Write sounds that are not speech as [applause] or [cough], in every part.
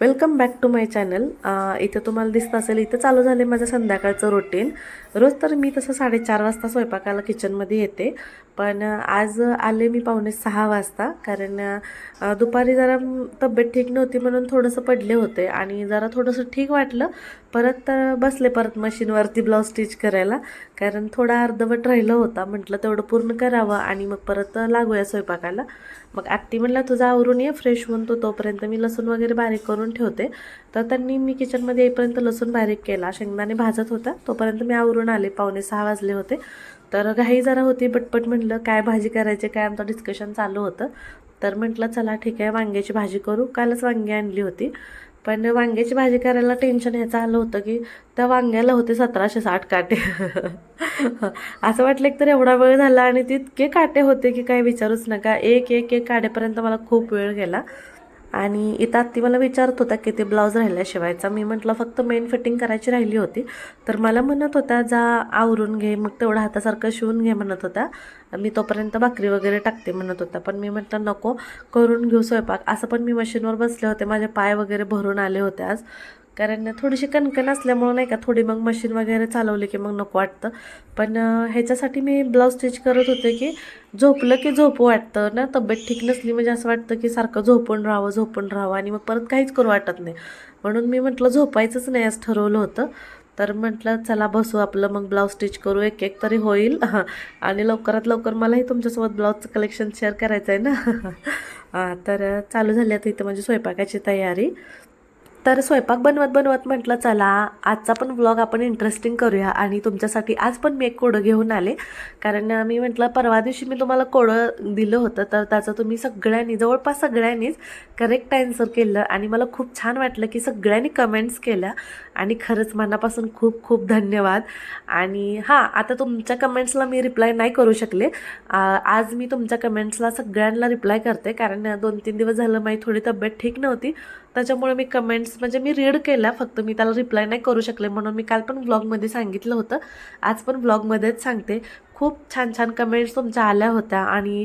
Welcome back to my channel इथं तुम्हाला दिसत असेल इथं चालू झाले माझं संध्याकाळचं रुटीन रोज तर मी तसं साडेचार वाजता स्वयंपाकाला किचनमध्ये येते. पण आज आले मी पावणे सहा वाजता कारण दुपारी जरा तब्येत ठीक नव्हती म्हणून थोडंसं पडले होते. आणि जरा थोडंसं ठीक वाटलं परत बसले परत मशीनवरती ब्लाऊज स्टिच करायला कारण थोडा अर्धवट राहिलं होता. म्हटलं तेवढं पूर्ण करावं आणि मग परत लागूया स्वयंपाकाला. मग आत्ती म्हणलं तुझं आवरून ये फ्रेश होऊन. तो तोपर्यंत मी लसूण वगैरे बारीक करून ठेवते. तर त्यांनी मी किचनमध्ये येईपर्यंत लसूण बारीक केला. शेंगदाणे भाजत होता. तोपर्यंत मी आवरून आले. पावणे सहा वाजले होते. तर घाई जरा होती. पटपट म्हटलं काय भाजी करायची? काय आमचं डिस्कशन चालू होतं? तर म्हटलं चला ठीक आहे. वांग्याची भाजी करू. कालच वांगी आणली होती. पण वांग्याची भाजी करायला टेन्शन ह्याचं आलं होतं की त्या वांग्याला होते सतराशे साठ काटे. [laughs] असं वाटलं एक तर एवढा वेळ झाला आणि तितके काटे होते की काही विचारूच नका. एक एक एक काढेपर्यंत मला खूप वेळ गेला. आणि इथं आत्ती मला विचारत होता की ते ब्लाऊज राहिला शिवायचा मी म्हटलं फक्त मेन फिटिंग करायची राहिली होती. तर मला म्हणत होता जा आवरून घे. मग तेवढं हातासारखं शिवून घे म्हणत होता. मी तोपर्यंत भाकरी वगैरे टाकते म्हणत होता. पण मी म्हटलं नको करून घेऊ स्वयंपाक. असं पण मी मशीनवर बसले होते. माझे पाय वगैरे भरून आले होते आज. कारण थोडीशी कणकण असल्यामुळं नाही का थोडी मग मशीन वगैरे चालवली की मग नको वाटतं. पण ह्याच्यासाठी मी ब्लाऊज स्टिच करत होते की झोपलं की झोपू वाटतं. ना तब्येत ठीक नसली म्हणजे असं वाटतं की सारखं झोपून राहावं झोपून राहावं आणि मग परत काहीच करू वाटत नाही. म्हणून मी म्हटलं झोपायचंच नाही असं ठरवलं होतं. तर म्हटलं चला बसू आपलं मग ब्लाऊज स्टिच करू एक एक तरी होईल. [laughs] आणि लवकरात लवकर मलाही तुमच्यासोबत ब्लाऊजचं कलेक्शन शेअर करायचं आहे ना. [laughs] हां तर चालू झाली आता इथं म्हणजे स्वयंपाकाची तयारी. तर स्वयंपाक बनवत बनवत म्हटलं चला आजचा पण व्लॉग आपण इंटरेस्टिंग करूया आणि तुमच्यासाठी आज पण मी एक कोडं घेऊन आले. कारण मी म्हटलं परवा दिवशी मी तुम्हाला कोडं दिलं होतं तर त्याचं तुम्ही सगळ्यांनी जवळपास सगळ्यांनीच करेक्ट आन्सर केलं आणि मला खूप छान वाटलं की सगळ्यांनी कमेंट्स केल्या. आणि खरंच मनापासून खूप खूप धन्यवाद. आणि हां आता तुमच्या कमेंट्सला मी रिप्लाय नाही करू शकले. आज मी तुमच्या कमेंट्सला सगळ्यांना रिप्लाय करते. कारण दोन तीन दिवस झालं माझी थोडी तब्येत ठीक नव्हती. त्याच्यामुळे मी कमेंट्स म्हणजे मी रीड केल्या फक्त मी त्याला रिप्लाय नाही करू शकले म्हणून मी काल पण व्लॉगमध्ये सांगितलं होतं. आज पण व्लॉगमध्येच सांगते. खूप छान छान कमेंट्स तुमच्या आल्या होत्या आणि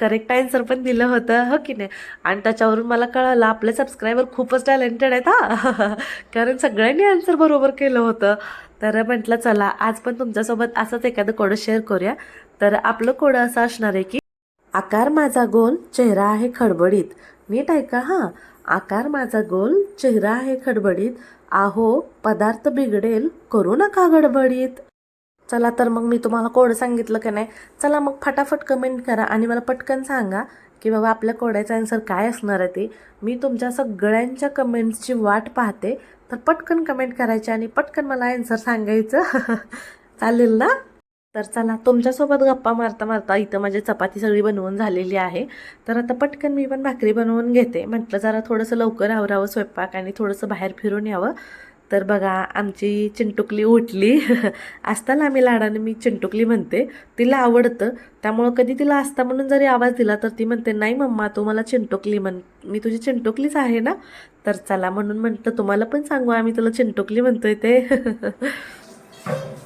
करेक्ट आन्सर पण दिलं होतं हो की नाही? आणि त्याच्यावरून मला कळलं आपले सबस्क्रायबर खूपच टॅलेंटेड आहेत हा. [laughs] कारण सगळ्यांनी आन्सर बरोबर केलं होतं. तर म्हटलं चला आज पण तुमच्यासोबत असंच एखादं कोडं शेअर करूया. तर आपलं कोडं असं असणार आहे की आकार माझा गोल चेहरा आहे खडबडीत. नीट ऐका हां. आकार माझा गोल चेहरा आहे खडबडीत. आहो पदार्थ बिघडेल करू नका गडबडीत. चला तर मग मी तुम्हाला कोड सांगितलं का नाही. चला मग फटाफट कमेंट करा आणि मला पटकन सांगा की बाबा आपल्या कोड्याचा आन्सर काय असणार आहे ते. मी तुमच्या सगळ्यांच्या कमेंट्सची वाट पाहते. तर पटकन कमेंट करायची आणि पटकन मला आन्सर सांगायचं. [laughs] चालेल ना? तर चला तुमच्यासोबत गप्पा मारता मारता इथं माझी चपाती सगळी बनवून झालेली आहे. तर आता पटकन मी पण भाकरी बनवून घेते. म्हटलं जरा थोडंसं लवकर आवरावं स्वयंपाक आणि थोडंसं बाहेर फिरून यावं. तर बघा आमची चिंटुकली उठली. [laughs] असताना आम्ही लाडाने मी चिंटुकली म्हणते तिला आवडतं. त्यामुळं कधी तिला असता म्हणून जरी आवाज दिला तर ती म्हणते नाही मम्मा तू मला चिंटुकली म्हण मी तुझी चिंटुकलीच आहे ना? तर चला म्हणून म्हटलं तुम्हाला पण सांगू आम्ही तुला चिंटुकली म्हणतोय ते. [laughs]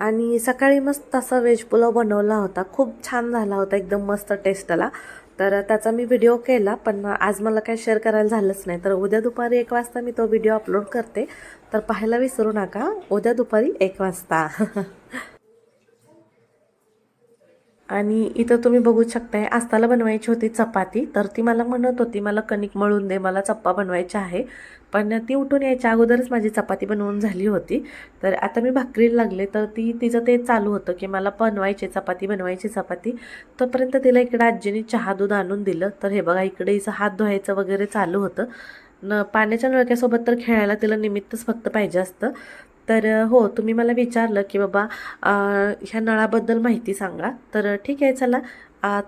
आणि सकाळी मस्त असा व्हेज पुलाव बनवला होता. खूप छान झाला होता एकदम मस्त टेस्टला तर त्याचा मी व्हिडिओ केला पण आज मला काही शेअर करायला झालंच नाही. तर उद्या दुपारी एक वाजता मी तो व्हिडिओ अपलोड करते. तर पाहायला विसरू नका. उद्या दुपारी एक वाजता. [laughs] आणि इथं तुम्ही बघू शकताय आस्ताला बनवायची होती चपाती. तर ती मला म्हणत होती मला कणिक मळून दे मला चप्पा बनवायचा आहे. पण ती उठून यायच्या अगोदरच माझी चपाती बनवून झाली होती. तर आता मी भाकरीला लागले तर ती तिचं ते चालू होतं की मला बनवायची चपाती बनवायची चपाती. तोपर्यंत तिला इकडे आजीने चहा दूध आणून दिलं. तर हे बघा इकडे हिचं हात धुवायचं वगैरे चालू होतं. न पाण्याच्या नळक्यासोबत तर खेळायला तिला निमित्तच फक्त पाहिजे असतं. तर हो तुम्ही मला विचारलं की बाबा ह्या नळाबद्दल माहिती सांगा. तर ठीक आहे चला.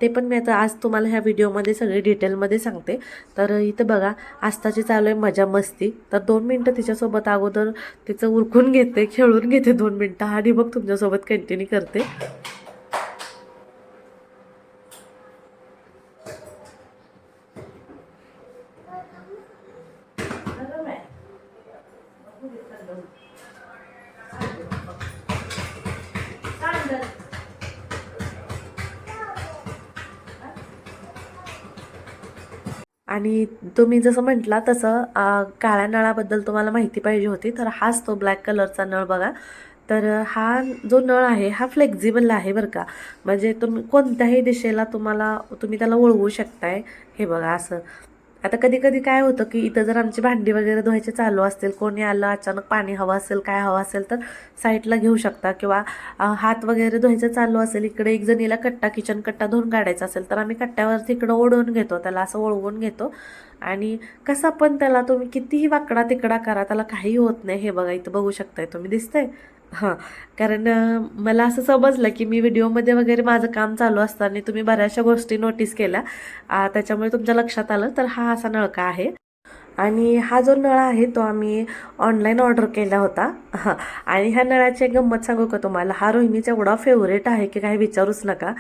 ते पण मी आता आज तुम्हाला ह्या व्हिडिओमध्ये सगळी डिटेलमध्ये सांगते. तर इथं बघा आस्ताची चालू आहे मजा मस्ती. तर दोन मिनटं तिच्यासोबत अगोदर तिचं उरकून घेते खेळून घेते दोन मिनटं. आणि मग तुमच्यासोबत कंटिन्यू करते. आणि तुम्ही जसं म्हटला तसं काळ्या नळाबद्दल तुम्हाला माहिती पाहिजे होती तर हाच तो ब्लॅक कलरचा नळ बघा. तर हा जो नळ आहे हा फ्लेक्झिबल आहे बरं का. म्हणजे तुम्ही कोणत्याही दिशेला तुम्हाला तुम्ही त्याला वळवू शकताय. हे बघा असं. आता कधी कधी काय होतं की इथं जर आमची भांडी वगैरे धुवायचे चालू असतील कोणी आलं अचानक पाणी हवं असेल काय हवं असेल तर साईडला घेऊ शकता. किंवा हात वगैरे धुवायचं चालू असेल इकडे एक जणीला कट्टा किचन कट्टा धुवून काढायचा असेल तर आम्ही कट्ट्यावर तिकडं ओढवून घेतो त्याला असं ओळवून घेतो. आणि कसा पण त्याला तुम्ही कितीही वाकडा तिकडा करा त्याला काही होत नाही. हे बघा इथं बघू शकताय तुम्ही दिसतंय? हां कारण मला असं समजलं की मी व्हिडिओमध्ये वगैरे माझं काम चालू असताना तुम्ही बऱ्याचशा गोष्टी नोटीस केल्या. त्याच्यामुळे तुमच्या लक्षात आलं तर हा असा नळका आहे. आणि हा जो नळ आहे तो आम्ही ऑनलाईन ऑर्डर केला होता. हां [laughs] आणि ह्या नळाची एक गंमत सांगू का तुम्हाला? हा रोहिणीचा एवढा फेवरेट आहे की काही विचारूच नका.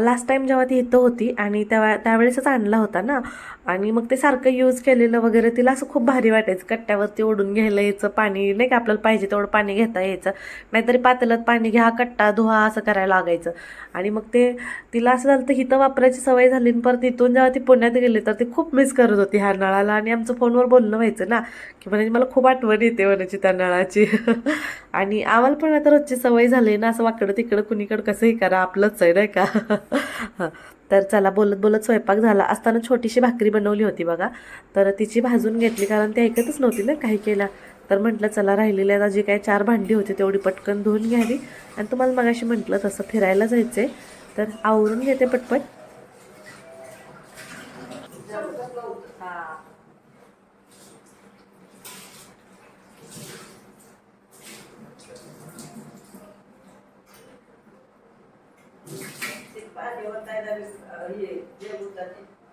लास्ट टाईम जेव्हा ती इथं होती आणि त्या त्यावेळेसच आणला होता ना. आणि मग ते सारखं यूज केलेलं वगैरे तिला असं खूप भारी वाटायचं. कट्ट्यावरती ओढून घ्यायला यायचं पाणी नाही का आपल्याला पाहिजे तेवढं पाणी घेता यायचं. नाहीतरी पातेल्यात पाणी घ्या कट्टा धुवा असं करायला लागायचं. आणि मग ते तिला असं झालं तर हिथं वापरायची सवय झाली आणि परत इथून जेव्हा ती पुण्यात गेली तर ती खूप मिस करत होती ह्या नळाला. आणि आमचं फोनवर बोलणं व्हायचं ना की म्हणजे मला खूप आठवण येते म्हणायची त्या नळाची. [laughs] आणि आम्हाला पण आता रोजची सवय झाली ना असं वाकडं तिकडं कुणीकडं कसंही करा आपलंच आहे नाही का? [laughs] तर चला बोलत बोलत स्वयंपाक झाला. असताना छोटीशी भाकरी बनवली होती बघा. तर तिची भाजून घेतली कारण ती ऐकतच नव्हती ना काही केला. तर म्हटलं चला राहिलेल्या आता जी काही चार भांडी होती तेवढी पटकन धुवून घ्यावी. आणि तुम्हाला मगाशी म्हटलं तसं फिरायला जायचं आहे तर आवरून घेते पटपट.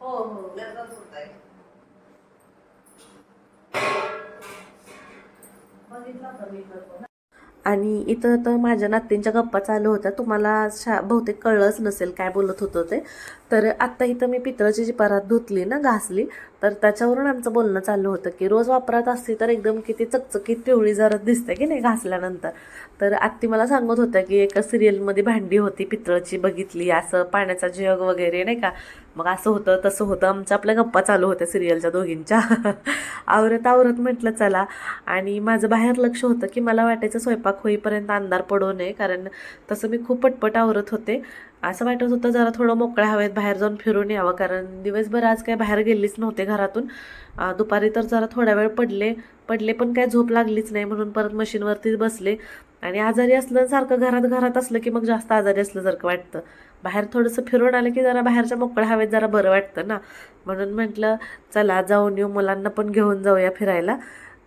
हो हो आणि इथं तर माझ्या नातींच्या गप्पा चालू होत्या. तुम्हाला शा बहुतेक कळलंच नसेल काय बोलत होतं ते. तर आत्ता इथं मी पितळाची जी परात धुतली ना घासली तर त्याच्यावरून आमचं बोलणं चालू होतं की रोज वापरात असते तर एकदम किती चकचकीत पिवळी जरा दिसते की नाही घासल्यानंतर. तर आत्ती मला सांगत होत्या की एका सिरियलमध्ये भांडी होती पितळची बघितली असं पाण्याचा जग वगैरे नाही का? मग असं होतं तसं होतं. आमच्या आपल्या गप्पा चालू होत्या सिरियलच्या दोघींच्या. [laughs] आवरत आवरत म्हटलं चला. आणि माझं बाहेर लक्ष होतं की मला वाटायचं स्वयंपाक होईपर्यंत अंधार पडू नये कारण तसं मी खूप पटपट आवरत होते. असं वाटत होतं जरा थोडं मोकळ्या हवेत बाहेर जाऊन फिरून यावं कारण दिवसभर आज काय बाहेर गेलीच नव्हते घरातून. दुपारी तर जरा थोड्या वेळ पडले पडले पण काय झोप लागलीच नाही म्हणून परत मशीनवरतीच बसले. आणि आजारी असलं सारखं घरात घरात असलं की मग जास्त आजारी असल्यासारखं वाटतं. बाहेर थोडंसं फिरून आलं की जरा बाहेरच्या मोकळ्या हवेत जरा बरं वाटतं ना. म्हणून म्हटलं चला जाऊन येऊ मुलांना पण घेऊन जाऊया फिरायला.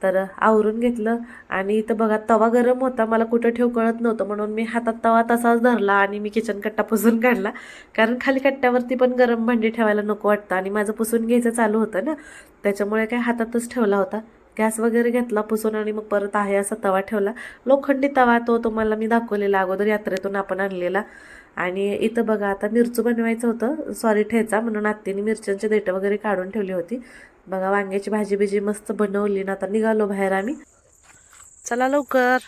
तर आवरून घेतलं. आणि इथं बघा तवा गरम होता. मला कुठं ठेव कळत नव्हतं. म्हणून मी हातात तवा तसाच धरला आणि मी किचन कट्टा पुसून काढला. कारण खाली कट्ट्यावरती पण गरम भांडी ठेवायला नको वाटतं. आणि माझं पुसून घ्यायचं चालू होतं ना. त्याच्यामुळे काय हातातच ठेवला होता. गॅस वगैरे घेतला पुसून आणि मग परत आहे असा तवा ठेवला. लोखंडी तवा तो तुम्हाला मी दाखवलेला अगोदर यात्रेतून आपण आणलेला. आणि इथं बघा आता मिरचू बनवायचं होतं. सॉरी ठेचा. म्हणून आत्तीने मिरच्यांची देठं वगैरे काढून ठेवली होती. बघा वांग्याची भाजी बिजी मस्त बनवली ना आता निघालो बाहेर आम्ही. चला लवकर.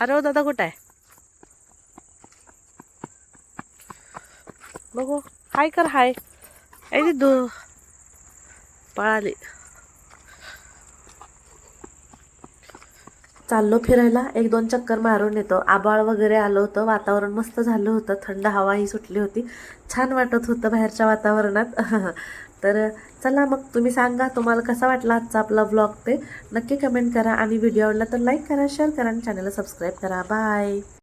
अरे हो दादा कुठं आहे? बघू. हाय कर हाय. ए दो पळाली. चाललो फिरायला. एक दोन चक्कर मारून येतो. आबाळ वगैरे आलं होतं. वातावरण मस्त झालं होतं. थंड हवाही सुटली होती. छान वाटत होतं बाहेरच्या वातावरणात. [laughs] तर चला मग तुम्ही सांगा तुम्हाला कसा वाटला आजचा आपला व्लॉग ते. नक्की कमेंट करा आणि व्हिडिओ आवडला तर लाईक करा शेअर करा आणि चॅनलला सबस्क्राईब करा. बाय